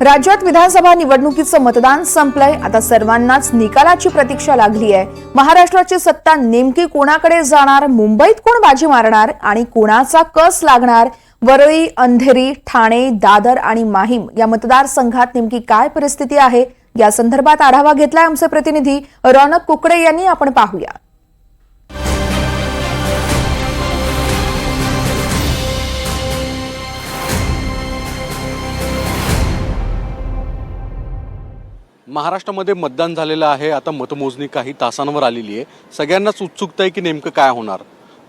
राज्यात विधानसभा निवडणुकीचं मतदान संपलंय. आता सर्वांनाच निकालाची प्रतीक्षा लागली आहे. महाराष्ट्राची सत्ता नेमकी कोणाकडे जाणार? मुंबईत कोण बाजी मारणार? आणि कोणाचा कस लागणार? वरळी अंधेरी ठाणे दादर आणि माहीम या मतदारसंघात नेमकी काय परिस्थिती आहे? या संदर्भात आढावा घेतलाय आमचे प्रतिनिधी रौनक कुकडे यांनी. आपण पाहूया. महाराष्ट्रामध्ये मतदान झालेलं आहे. आता मतमोजणी काही तासांवर आलेली आहे. सगळ्यांनाच उत्सुकता आहे की नेमकं काय होणार.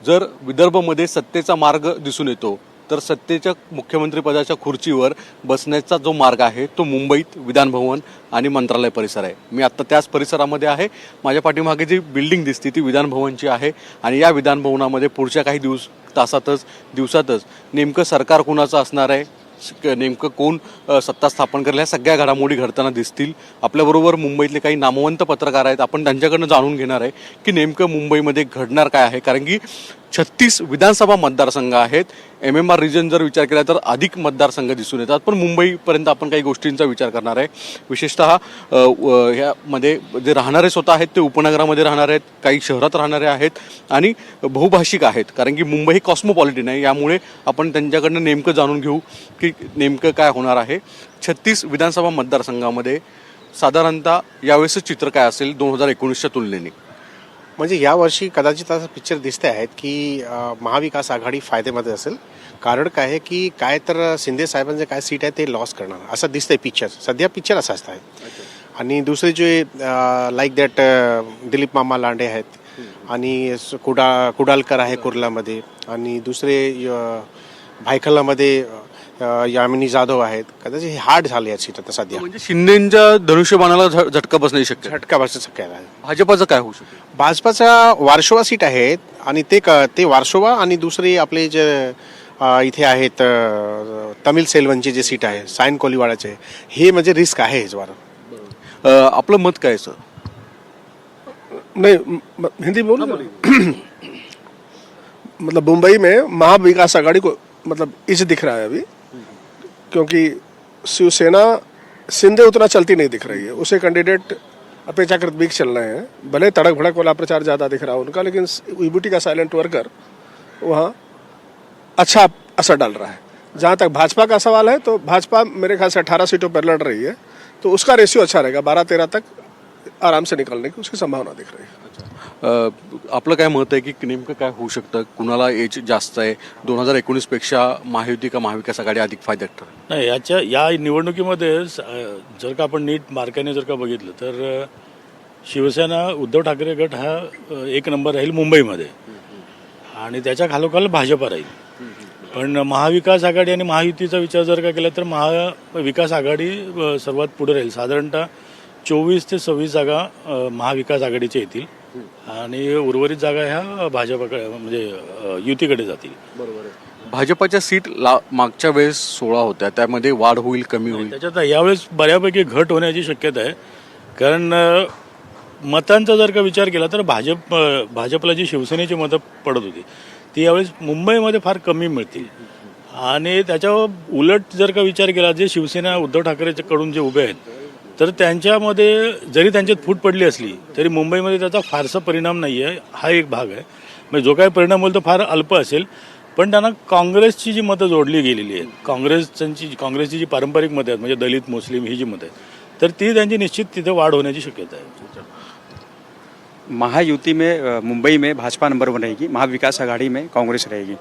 जर विदर्भमध्ये सत्तेचा मार्ग दिसून येतो तर सत्तेच्या मुख्यमंत्रीपदाच्या खुर्चीवर बसण्याचा जो मार्ग आहे तो मुंबईत विधानभवन आणि मंत्रालय परिसर आहे. मी आत्ता त्याच परिसरामध्ये आहे. माझ्या पाठीमागे जी बिल्डिंग दिसते ती विधानभवनची आहे आणि या विधानभवनामध्ये पुढच्या काही दिवस तासातच दिवसातच नेमकं सरकार कुणाचं असणार आहे? नेमकं कोण सत्ता स्थापन करेल ह्या सगळ्या घडामोडी घडताना दिसतील. आपल्याबरोबर मुंबईतले काही नामवंत पत्रकार आहेत. आपण त्यांच्याकडनं जाणून घेणार आहे की नेमकं मुंबईमध्ये घडणार काय आहे. कारण की छत्तीस विधानसभा मतदारसंघ आहेत. एम एम आर रिजन जर विचार केला तर अधिक मतदारसंघ दिसून येतात. पण मुंबईपर्यंत आपण काही गोष्टींचा विचार करणार आहे. विशेषतः ह्यामध्ये जे राहणारे स्वतः आहेत ते उपनगरामध्ये राहणारे आहेत काही शहरात राहणारे आहेत आणि बहुभाषिक आहेत. कारण की मुंबई ही कॉस्मोपॉलिटिन आहे. यामुळे आपण त्यांच्याकडनं नेमकं जाणून घेऊ की नेमकं काय होणार आहे. छत्तीस विधानसभा मतदारसंघामध्ये साधारणतः यावेळेसच चित्र काय असेल दोन हजार एकोणीसच्या तुलनेने? म्हणजे यावर्षी कदाचित असं पिक्चर दिसते आहेत की महाविकास आघाडी फायदेमध्ये असेल. कारण काय आहे की काय तर शिंदे साहेबांचे काय सीट आहे ते लॉस करणार. असं दिसतंय पिक्चर सध्या पिक्चर असं असतं आहे आणि दुसरे जे लाईक दॅट दिलीप मामा लांडे आहेत. आणि कुडा कुडालकर आहे कुर्लामध्ये. आणि दुसरे भायखलामध्ये यामिनी जाधव आहेत. कदाचित हे हार्ड झाले आहेत सीट आता सध्या. म्हणजे शिंदेच्या धनुष्यबाणाला झ- झटका बसणे शक्य आहे. झटका बसू शक्य आहे. भाजपाचं काय होऊ शकतं? भाजपाचा वारशोवा सीट आहेत आणि ते क ते वारशोवा आणि दुसरे आपले जे अ, इथे आहेत अ, तमिळ सेल्वनचे जे सीट आहे सायन कोलीवाडाचे हे म्हणजे रिस्क आहे ह्याच्यावर अ, आपलं मत काय आहे, सर? नहीं म- म- हिंदी बोल मतलब मुंबई में महाविकास आघाड़ी को मतलब इज दिख रहा है अभी। क्योंकि शिवसेना सिंधे उतना चलती नहीं दिख रही है। उसे कैंडिडेट अपेक्षाकृत वीक चल रहे हैं। भले तड़क भड़क वाला प्रचार ज़्यादा दिख रहा है उनका, लेकिन ईबीटी का साइलेंट वर्कर वहाँ अच्छा असर डाल रहा है। जहाँ तक भाजपा का सवाल है तो भाजपा मेरे ख्याल से अठारह सीटों पर लड़ रही है। तो उसका रेशियो अच्छा रहेगा। बारह तेरह तक आराम से निकलने की उसकी संभावना दिख रही है। आपलं काय मत आहे की नेमकं काय होऊ शकतं? कुणाला एज जास्त आहे? दोन हजार एकोणीसपेक्षा महायुती का महाविकास आघाडी अधिक फायद्यात ठरेल? नाही याच्या या निवडणुकीमध्ये जर का आपण नीट मार्काने जर का बघितलं तर शिवसेना उद्धव ठाकरे गट हा एक नंबर राहील मुंबईमध्ये. आणि त्याच्या खालोखाल भाजपा राहील. पण महाविकास आघाडी आणि महायुतीचा विचार जर का केला तर महाविकास आघाडी सर्वात पुढे राहील. साधारणतः चोवीस ते सव्वीस जागा महाविकास आघाडीच्या येतील. आणि उर्वरित जागा ह्या भाजपाकडे म्हणजे युतीकडे जातील. भाजपाच्या सीट ला मागच्या वेळेस सोळा होत्या त्यामध्ये वाढ होईल कमी होईल? त्याच्यात यावेळेस बऱ्यापैकी घट होण्याची शक्यता आहे. कारण मतांचा जर का विचार केला तर भाजप भाजपला जी शिवसेनेची मतं पडत होती ती यावेळेस मुंबईमध्ये फार कमी मिळतील. आणि त्याच्या उलट जर का विचार केला जे शिवसेना उद्धव ठाकरेकडून जे उभे आहेत तर त्यांच्यामध्ये जरी त्यांच्यात फूट पडली असली तरी मुंबईमध्ये त्याचा फारसा परिणाम नाही आहे हा एक भाग आहे. म्हणजे जो काही परिणाम होईल तो फार अल्प असेल. पण त्यांना काँग्रेसची जी मतं जोडली गेलेली आहेत काँग्रेसची काँग्रेसची जी पारंपरिक मतं आहेत म्हणजे दलित मुस्लिम ही जी मतं आहेत तर ती त्यांची निश्चित तिथे वाढ होण्याची शक्यता आहे. महायुति में मुंबई में भाजपा नंबर वन रहेगी महाविकास आघाड़ी में कांग्रेस रहेगी।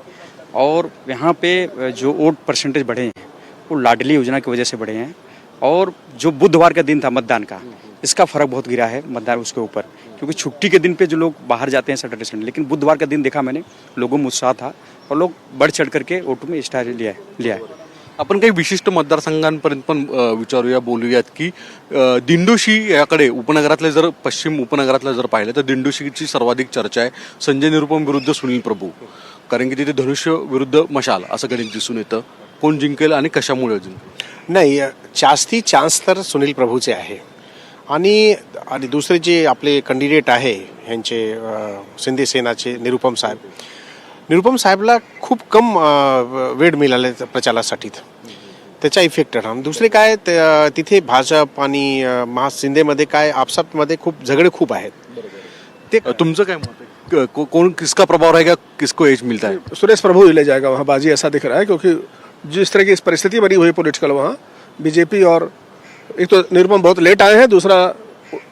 और यहाँ पे जो वोट परसेंटेज बढ़े हैं वो लाडली योजना की वजह से बढ़े हैं। और जो बुधवार का दिन था मतदान का इसका फर्क बहुत गिरा है मतदान उसके ऊपर। क्योंकि छुट्टी के दिन पे जो लोग बाहर जाते हैं सैटरडे संडे लेकिन बुधवार का दिन देखा मैंने लोगों में उत्साह था और लोग बढ़ चढ़ करके वोटों में स्टार लिया है लिया है। आपण काही विशिष्ट मतदारसंघांपर्यंत पण विचारूया बोलूयात की दिंडोशी याकडे उपनगरातले जर पश्चिम उपनगरातलं जर पाहिलं तर दिंडोशीची सर्वाधिक चर्चा आहे संजय निरुपम विरुद्ध सुनील प्रभू. कारण की तिथे धनुष्य विरुद्ध मशाल असं गणित दिसून येतं. कोण जिंकेल आणि कशामुळे जिंकेल? नाही जास्ती चान्स तर सुनील प्रभूचे आहे. आणि आणि दुसरे जे आपले कॅन्डिडेट आहे ह्यांचे शिंदे सेनाचे निरुपम साहेब. निरुपम साहेबला खूप कम वेळ मिळाले प्रचारासाठी. त्याचा इफेक्ट राहणार. दुसरे काय तिथे भाजप आणि महा शिंदेमध्ये काय आपसातमध्ये खूप झगडे खूप आहेत. ते तुमचं काय मत आहे? कौन किसका प्रभाव रहेगा किसको एज मिलता है सुरेश प्रभु ले जाएगा वहाँ बाजी ऐसा दिख रहा है क्योंकि जिस तरह की इस परिस्थिति बनी हुई पॉलिटिकल वहाँ बीजेपी और एक तो निरुपम बहुत लेट आए हैं दूसरा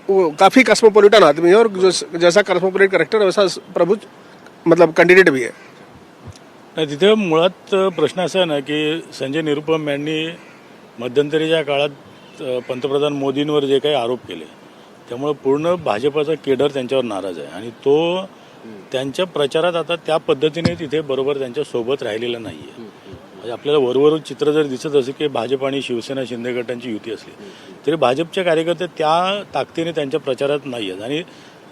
वो काफ़ी कस्मोपोलिटन आदमी है और जो- जैसा कस्मोपोलिट करेक्टर है वैसा प्रभु मतलब कैंडिडेट भी है। नाही तिथे मुळात प्रश्न असा आहे ना की संजय निरुपम यांनी मध्यंतरीच्या काळात पंतप्रधान मोदींवर जे काही आरोप केले त्यामुळे पूर्ण भाजपाचा केडर त्यांच्यावर नाराज आहे आणि तो त्यांच्या प्रचारात आता त्या पद्धतीने तिथे बरोबर त्यांच्यासोबत राहिलेला नाही आहे म्हणजे आपल्याला वरवरून चित्र जर दिसत असेल की भाजप आणि शिवसेना शिंदे गटांची युती असली तरी भाजपचे कार्यकर्ते त्या ताकदीने त्यांच्या प्रचारात नाही आहेत. आणि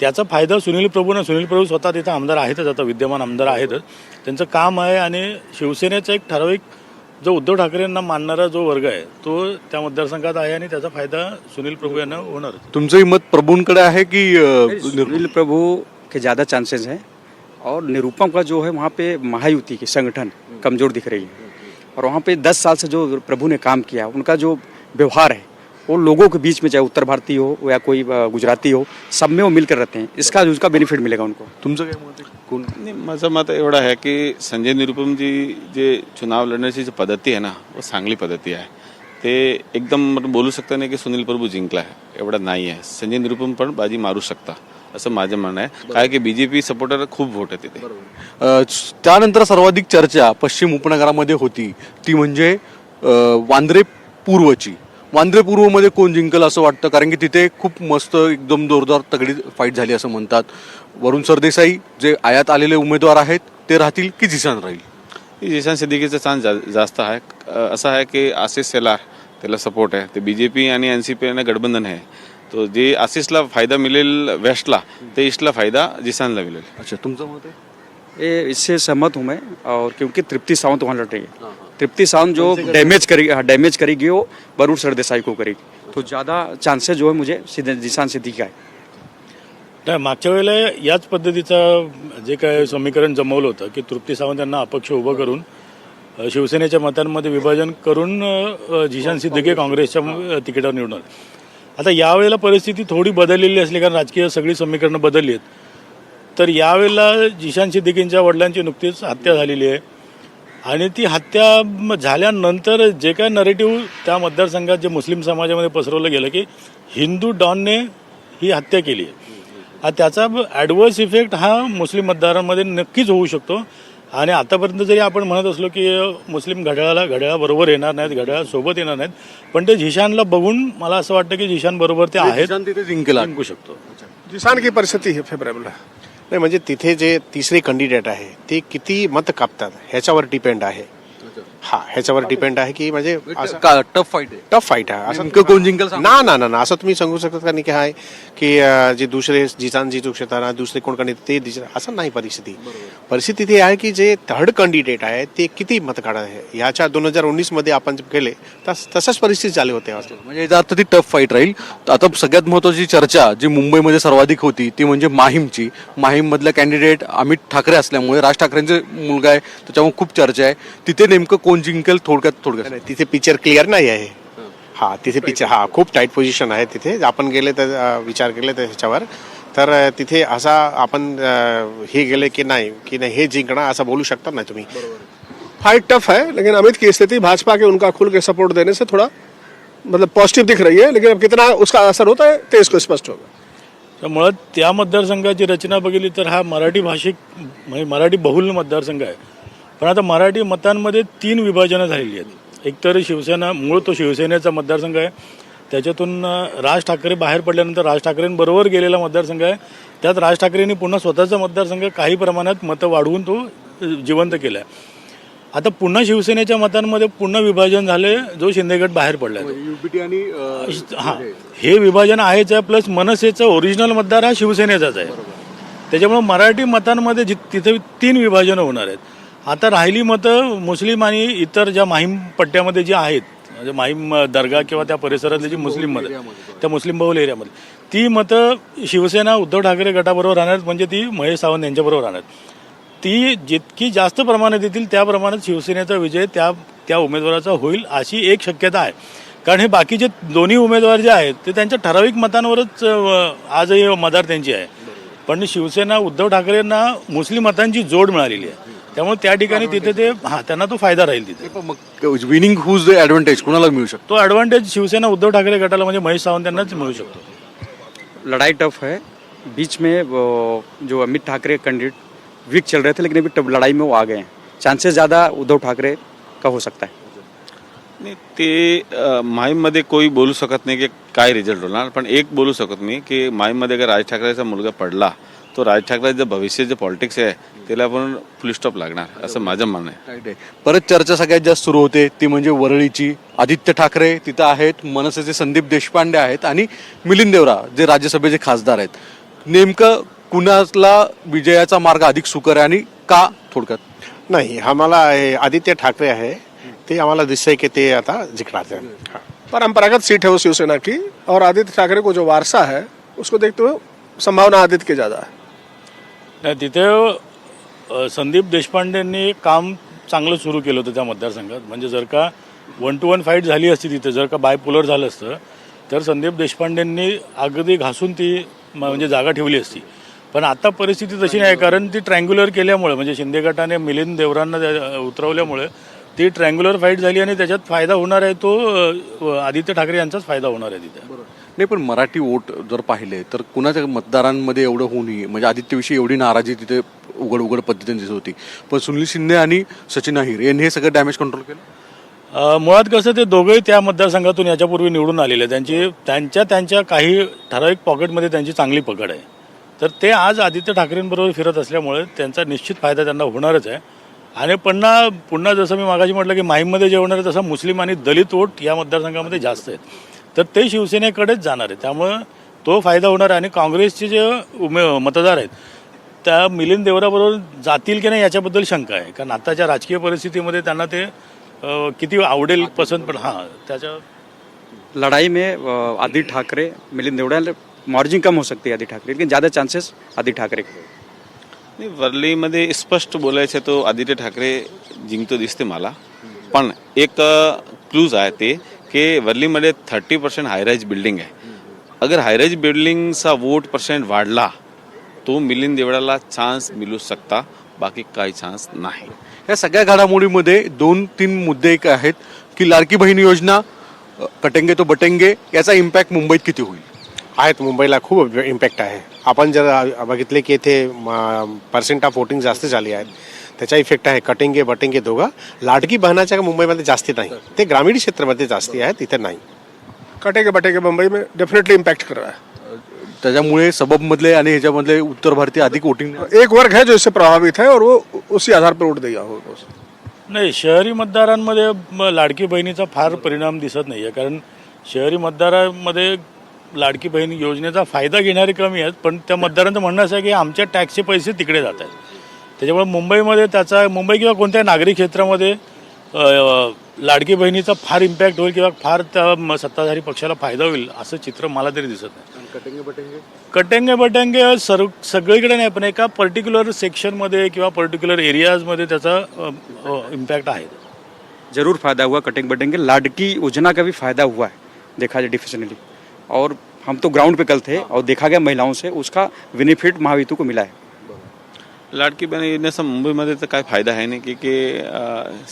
त्याचा फायदा सुनील प्रभूंना सुनील प्रभू स्वतः तिथे आमदार आहेतच आता विद्यमान आमदार आहेतच. त्यांचं काम आहे आणि शिवसेनेचा एक ठराविक जो उद्धव ठाकरेंना मानणारा जो वर्ग आहे तो त्या मतदारसंघात आहे आणि त्याचा फायदा सुनील प्रभू यांना होणार. तुमचंही मत प्रभूंकडे आहे की सुनील प्रभु के ज़्यादा चांसेस हैं और निरूपम का जो है वहाँ पे महायुति की संगठन कमज़ोर दिख रही है। और वहाँ पे दस साल से जो प्रभु ने काम किया उनका जो व्यवहार है वो लोगों के बीच में चाहे उत्तर भारतीय हो या कोई गुजराती हो सब में वो मिलकर रहते हैं। इसका उसका बेनिफिट मिलेगा उनको। तुमचं काय मत आहे कोण नाही माझं मत एवढं आहे की संजय निरुपमजी जे चुनाव लढण्याची जी पद्धती आहे ना वो चांगली पद्धती आहे ते एकदम आपण बोलू शकता नाही की सुनील प्रभू जिंकला आहे एवढं नाही आहे संजय निरुपम पण बाजी मारू शकता। असं माझं म्हणणं आहे. काय की बीजेपी सपोर्टर खूप वोट आहे तिथे. अ, त्यानंतर सर्वाधिक चर्चा पश्चिम उपनगरामध्ये होती. ती म्हणजे अ, वांद्रे पूर्वची. वांद्रे पूर्वमध्ये कोण जिंकल असं वाटतं? कारण की तिथे खूप मस्त एकदम जोरदार तगडी फाईट झाली असं म्हणतात. वरुण सरदेसाई जे आयात आलेले उमेदवार आहेत ते राहतील की जिसान राहील? जिशान सिद्दीकीचा चान्स जा जास्त आहे. अ, असं आहे की आशिष सेलार त्याला सपोर्ट आहे. ते बी जे पी आणि एन सी पी यांना गठबंधन आहे. तो जे आशिषला फायदा मिळेल वेस्टला ते ईस्टला फायदा जिसानला मिळेल. अच्छा तुमचं मत आहे? ये इससे सहमत हूँ मैं और क्योंकि तृप्ति सावंत वहाँ लड़ रही है तृप्ति सावंत जो डैमेज करेगी? हाँ डैमेज करेगी वो वरुण सरदेसाई को करेगी। तो ज़्यादा चांसेस जो है मुझे सिद्ध- जिसान सिद्दीकी का है। नाही मागच्या वेळेला याच पद्धतीचं जे काय समीकरण जमवलं होतं की तृप्ती सावंत यांना अपक्ष उभं करून शिवसेनेच्या मतांमध्ये विभाजन करून अ, जिशान सिद्दीकी काँग्रेसच्या तिकिटावर निवडून आले. आता यावेळेला परिस्थिती थोडी बदललेली असली कारण राजकीय सगळी समीकरणं बदलली आहेत. तर यावेळेला जिशान सिद्दीकींच्या वडिलांची नुकतीच हत्या झालेली आहे. आणि ती हत्या झाल्यानंतर जे काय नरेटिव्ह त्या मतदारसंघात जे मुस्लिम समाजामध्ये पसरवलं गेलं की हिंदू डॉनने ही हत्या केली आहे. त्याचा ॲडवर्स इफेक्ट हा मुस्लिम मतदारांमध्ये नक्कीच होऊ शकतो. आणि आतापर्यंत जरी आपण म्हणत असलो की मुस्लिम घड्याळाला घड्याळाबरोबर येणार नाहीत घड्याळासोबत येणार नाहीत पण ते झिशानला बघून मला असं वाटतं की झिशान बरोबर ते आहेत. जिशान तिथे जिंकेल. जिंकू शकतो. जिसान की परिस्थिति है है नाही म्हणजे तिथे जे तिसरे कॅन्डिडेट आहे ते किती मत कापतात? ह्याच्यावर डिपेंड आहे. हा ह्याच्यावर डिपेंड आहे की म्हणजे टफ फाईट आहे. टफ फाईट आहे. असं नेमकं कोण जिंकल सांगू. ना ना ना ना असं तुम्ही सांगू शकता का नाही की हाय की अं, जे दुसरे जिजान जिजू शकतात दुसरे कोण कॅन्डिडेट ते दिसत असं नाही परिस्थिती. परिस्थिती ती आहे की जे थर्ड कॅन्डिडेट आहे ते किती मत काढत आहे? ह्याच्या दोन हजार उन्नीसमध्ये आपण जे केले तस तसंच परिस्थिती झाली होते म्हणजे याचा अर्थ ती टफ फाईट राहील. आता सगळ्यात महत्वाची चर्चा जी मुंबईमध्ये सर्वाधिक होती ती म्हणजे माहीमची. माहीम मधला कॅन्डिडेट अमित ठाकरे असल्यामुळे राज ठाकरेंचे मुलगा आहे त्याच्यामुळे खूप चर्चा आहे. तिथे नेमकं कोण जिंकेल थोडक्यात थोडक्यात. नाही, तिथे पिक्चर क्लिअर नाही आहे. हा तिथे पिक्चर हा खूप टाईट पोझिशन आहे तिथे. आपण गेले तर अं, विचार केले तर ह्याच्यावर. तर अं, तिथे असा आपण अं, हे गेले की नाही की नाही हे जिंकणार असं बोलू शकता नाही तुम्ही? फाइट टफ है लेकिन अमित की स्थिति भाजपा के उनका खुल के सपोर्ट देने से थोड़ा मतलब पॉजिटिव दिख रही है लेकिन अब कितना उसका असर होता है तेज को स्पष्ट होगा। तर मुळात त्या मतदारसंघाची रचना बघितली तर हा मराठी भाषिक म्हणजे मराठी बहुल मतदारसंघ आहे. पण आता मराठी मतांमध्ये तीन विभाजनं झालेली आहेत. एकतर शिवसेना मूळ तो शिवसेनेचा मतदारसंघ आहे. त्याच्यातून राज ठाकरे बाहेर पडल्यानंतर राज ठाकरेंबरोबर गेलेला मतदारसंघ आहे. त्यात राज ठाकरेंनी पुन्हा स्वतःचा मतदारसंघ काही प्रमाणात मतं वाढवून तो जिवंत केला आहे आता पुन्हा शिवसेनेच्या मतांमध्ये पुन्हा विभाजन झाले जो शिंदेगड बाहेर पडला युपीटी आणि हा. हे. विभाजन आहेच आहे प्लस मनसेचं ओरिजिनल मतदार हा शिवसेनेचाच आहे. त्याच्यामुळे मराठी मतांमध्ये जि तिथे तीन विभाजनं होणार आहेत. आता राहिली मतं मुस्लिम आणि इतर ज्या माहीम पट्ट्यामध्ये जी आहेत म्हणजे माहीम दर्गा किंवा त्या परिसरातली जी मुस्लिम मतं त्या मुस्लिम बहुल एरियामध्ये ती मतं शिवसेना उद्धव ठाकरे गटाबरोबर राहणार म्हणजे ती महेश सावंत यांच्याबरोबर राहणार ती जितकी जास्त प्रमाणात येतील त्या प्रमाणात शिवसेनेचा विजय त्या त्या उमेदवाराचा होईल अशी एक शक्यता आहे. कारण हे बाकीचे दोन्ही उमेदवार जे आहेत ते त्यांच्या ठराविक मतांवरच आजही मदार त्यांची आहे. पण शिवसेना उद्धव ठाकरेंना मुस्लिम मतांची जोड मिळालेली आहे. त्यामुळे त्या ठिकाणी तिथे ते हा त्यांना तो फायदा राहील तिथे. मग विनिंग हुज द ॲडव्हान्टेज कुणाला मिळू शकतो? तो ॲडव्हान्टेज शिवसेना उद्धव ठाकरे गटाला म्हणजे महेश सावंत यांनाच मिळू शकतो. लड़ाई टफ है. बीच में वो जो अमित ठाकरे कैंडिडेट वीक चल रहे थे लेकिन अभी टफ लड़ाई में वो आ गए हैं. चांसेस ज़्यादा उद्धव ठाकरे का हो सकता है. नाही ते अ, माहीममध्ये कोई बोलू शकत नाही की काय रिझल्ट होणार पण एक बोलू शकत मी की माहीममध्ये अगर राज ठाकरेचा मुलगा पडला तो राज ठाकरेचं भविष्य जे पॉलिटिक्स आहे त्याला पण फुल स्टॉप लागणार असं माझं म्हणणं आहे आहे. परत चर्चा सगळ्यात जास्त सुरू होते ती म्हणजे वरळीची आदित्य ठाकरे तिथं आहेत मनसेचे संदीप देशपांडे आहेत आणि मिलिंद देवरा जे राज्यसभेचे खासदार आहेत नेमकं कुणाला विजयाचा मार्ग अधिक सुकर आहे आणि का थोडक्यात नाही आम्हाला हे आदित्य ठाकरे आहे ते आम्हाला दिसतंय की ते आता जिंकणार ते. हा. परंपरागत सीट है वो शिवसेना की और आदित्य ठाकरे को जो वारसा है उसको देखते हुए संभावना आदित्य की ज़्यादा है नाही तिथे संदीप देशपांडेंनी काम चांगलं सुरू केलं होतं त्या मतदारसंघात. म्हणजे जर का वन टू वन फाईट झाली असती तिथे जर का बायपोलर झालं असतं तर संदीप देशपांडेंनी अगदी घासून ती म- म्हणजे जागा ठेवली असती. पण आता परिस्थिती तशी नाही कारण ती ट्रँग्युलर केल्यामुळे म्हणजे शिंदे गटाने मिलिंद देवरांना उतरवल्यामुळे ती ट्रँग्युलर फाईट झाली आणि त्याच्यात फायदा होणार आहे तो आदित्य ठाकरे यांचाच फायदा होणार आहे तिथे. नाही पण मराठी वोट जर पाहिले तर कुणाच्या मतदारांमध्ये एवढं होऊ नये? म्हणजे आदित्यविषयी एवढी नाराजी तिथे उघड उघड पद्धतीने दिसत होती. पण सुनील शिंदे आणि सचिन अहिर यांनी हे सगळं डॅमेज कंट्रोल केलं? मुळात कसं ते दोघंही त्या मतदारसंघातून याच्यापूर्वी निवडून आलेले आहेत. त्यांची त्यांच्या त्यांच्या काही ठराविक पॉकेटमध्ये त्यांची चांगली पकड आहे. तर ते आज आदित्य ठाकरेंबरोबर फिरत असल्यामुळे त्यांचा निश्चित फायदा त्यांना होणारच आहे. आणि पुन्हा पुन्हा जसं मी मागाशी म्हटलं की माहीममध्ये जे होणार आहे तसं मुस्लिम आणि दलित वोट या मतदारसंघामध्ये जास्त आहेत. तर ते शिवसेनेकडेच जाणार आहे. त्यामुळं तो फायदा होणार आहे. आणि काँग्रेसचे जे उमे मतदार आहेत त्या मिलिंद देवराबरोबर जातील की नाही याच्याबद्दल शंका आहे. कारण आताच्या राजकीय परिस्थितीमध्ये त्यांना ते अ, किती आवडेल पसंत पण हां त्याच्या लड़ाई में अ, आदित्य ठाकरे मिलिंद देवड़ा मार्जिन कम हो सकती है आदित्य ठाकरे लेकिन ज़्यादा चांसेस आदित्य ठाकरे के नाही वरलीमध्ये स्पष्ट बोलायचं तो आदित्य ठाकरे जिंकतो दिसते मला. पण एक क्लूज आहे ते. की वरलीमध्ये thirty percent high rise building आहे. अगर हायराईज बिल्डिंगचा वोट पर्सेंट वाढला तो मिलिंद देवडाला चान्स मिळू शकता बाकी काही चान्स नाही. या सगळ्या घडामोडीमध्ये दोन तीन मुद्दे एक आहेत की लाडकी बहीण योजना अ, कटेंगे तो बटेंगे याचा इम्पॅक्ट मुंबईत किती होईल? आहेत मुंबईला खूप इम्पॅक्ट आहे. आपण जर बघितले की येथे पर्सेंट ऑफ वोटिंग जास्त झाली आहेत त्याचा इफेक्ट आहे. कटिंगे बटेंगे दोघं. लाडकी बहनाच्या मुंबईमध्ये जास्ती नाही. ते ग्रामीण क्षेत्रामध्ये जास्ती आहे तिथे नाही. कटेगे बटेगे मुंबई में डेफिनेटली इम्पैक्ट कर रहा है त्याच्यामुळे सबबमधले आणि ह्याच्यामधले उत्तर भारतीय अधिक वोटिंग एक वर्ग है जो इससे प्रभावित है और वो उसी आधार पर वोट देगा वो नाही शहरी मतदारांमध्ये म- लाडकी बहिणीचा फार परिणाम दिसत नाही आहे कारण शहरी मतदारामध्ये लाडकी बहीण योजनेचा फायदा घेणारे कमी आहेत पण त्या मतदारांचं म्हणणं असं आहे की आमच्या टॅक्सचे पैसे तिकडे जात आहेत. त्याच्यामुळे मुंबईमध्ये त्याचा मुंबई किंवा कोणत्या नागरी क्षेत्रामध्ये लाडकी बहिणीचा फार इम्पॅक्ट होईल किंवा फार त्या सत्ताधारी पक्षाला फायदा होईल असं चित्र मला तरी दिसत नाही. कटेंगे बटेंगे? सर्व सगळीकडे नाही पण एका पर्टिक्युलर सेक्शनमध्ये किंवा पर्टिक्युलर एरियाजमध्ये त्याचा इम्पॅक्ट आहे. जरूर फायदा हुआ कटेंगे बटेंगे। लाडकी योजना का भी फायदा हुआ है देखा जाए डिफिशनली और हम तो ग्राउंड पे कल थे और देखा गया महिलाओं से उसका बेनिफिट महावितु को मिला है। लाडकी बहीण योजनेचा मुंबईमध्ये तर काय फायदा आहे नाही की की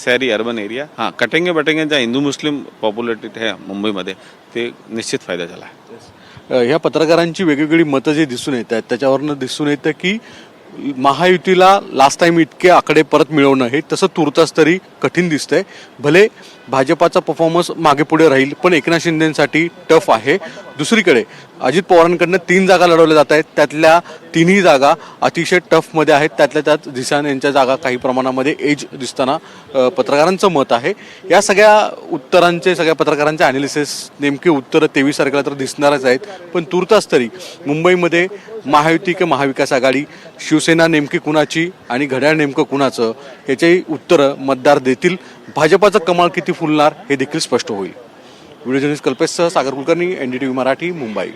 शहरी अर्बन एरिया हां. कटेंगे बटेंगे ज्या हिंदू मुस्लिम पॉप्युलेटेड आहे मुंबईमध्ये ते निश्चित फायदा झाला आहे. ह्या पत्रकारांची वेगवेगळी मतं जे दिसून येत आहेत त्याच्यावरनं दिसून येतं की महायुतीला लास्ट टाइम इतके आकडे परत मिळवणं हे तसं तुर्तास तरी कठीण दिसतंय. भले भाजपाचा परफॉर्मन्स मागे पुढे राहील पण एकनाथ शिंदेसाठी टफ आहे. दुसरीकडे अजित पवारांकडनं तीन जागा लढवल्या जात आहेत. त्यातल्या तिन्ही जागा अतिशय टफमध्ये आहेत. त्यातल्या त्यात झिसान यांच्या जागा काही प्रमाणामध्ये एज दिसताना पत्रकारांचं मत आहे. या सगळ्या उत्तरांचे सगळ्या पत्रकारांचे अनालिसिस नेमके उत्तरं तेवीस तारखेला तर दिसणारच आहेत. पण तुर्तास तरी मुंबईमध्ये महायुती की महाविकास आघाडी शिवसेना नेमकी कुणाची आणि घड्याळ नेमकं कुणाचं याचेही उत्तरं मतदार देतील. भाजपाचं कमाल किती फुलणार हे देखील स्पष्ट होईल. व्हिडिओ जर्नलिस्ट कल्पेशसह सागर कुलकर्णी एनडीटीव्ही मराठी मुंबई.